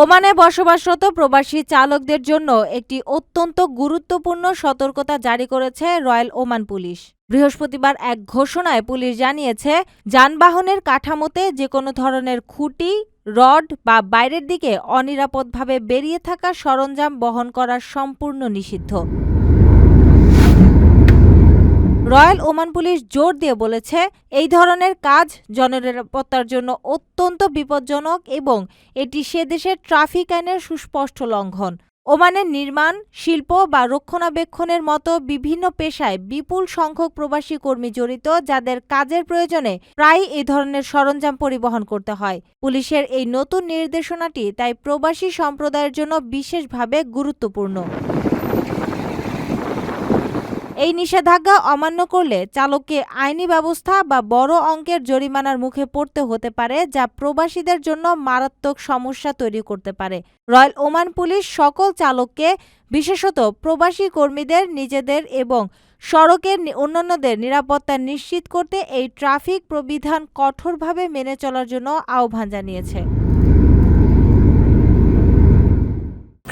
ওমানে বসবাসরত প্রবাসী চালকদের জন্য একটি অত্যন্ত গুরুত্বপূর্ণ সতর্কতা জারি করেছে রয়্যাল ওমান পুলিশ। বৃহস্পতিবার এক ঘোষণায় পুলিশ জানিয়েছে, যানবাহনের কাঠামোতে যে কোনো ধরনের খুঁটি, রড বা বাইরের দিকে অনিরাপদভাবে বেরিয়ে থাকা সরঞ্জাম বহন করা সম্পূর্ণ নিষিদ্ধ। রয়্যাল ওমান পুলিশ জোর দিয়ে বলেছে, এই ধরনের কাজ জননিরাপত্তার জন্য অত্যন্ত বিপজ্জনক এবং এটি সে দেশের ট্রাফিক আইনের সুস্পষ্ট লঙ্ঘন। ওমানের নির্মাণ, শিল্প বা রক্ষণাবেক্ষণের মতো বিভিন্ন পেশায় বিপুল সংখ্যক প্রবাসী কর্মী জড়িত, যাদের কাজের প্রয়োজনে প্রায় এই ধরনের সরঞ্জাম পরিবহন করতে হয়। পুলিশের এই নতুন নির্দেশনাটি তাই প্রবাসী সম্প্রদায়ের জন্য বিশেষভাবে গুরুত্বপূর্ণ। এই নিষেধাজ্ঞা অমান্য করলে চালককে আইনি ব্যবস্থা বা বড় অঙ্কের জরিমানার মুখে পড়তে হতে পারে, যা প্রবাসীদের জন্য মারাত্মক সমস্যা তৈরি করতে পারে। রয়্যাল ওমান পুলিশ সকল চালককে, বিশেষত প্রবাসী কর্মীদের নিজেদের এবং সড়কের অন্যান্যদের নিরাপত্তা নিশ্চিত করতে এই ট্রাফিক প্রবিধান কঠোরভাবে মেনে চলার জন্য আহ্বান জানিয়েছে।